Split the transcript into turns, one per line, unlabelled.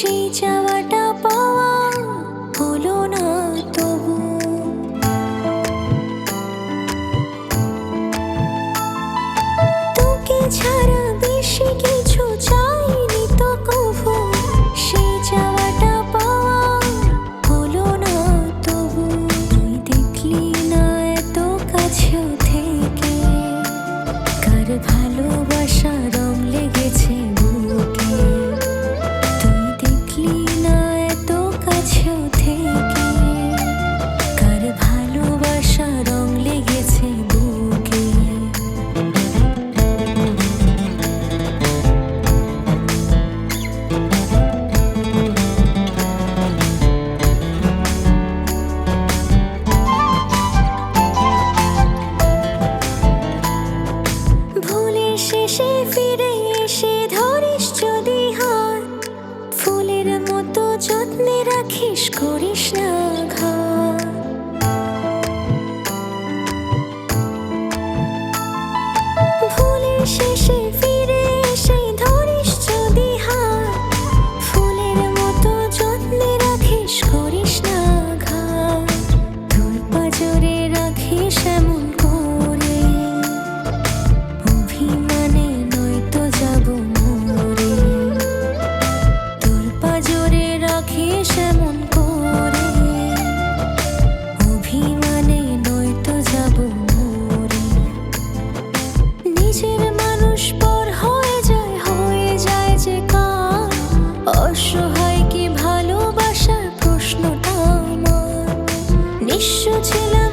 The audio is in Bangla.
是一家外 ফিরে এসে ধরিস যদি হয় ফুলের মতো যত্নে রাখিস করিস 竖起了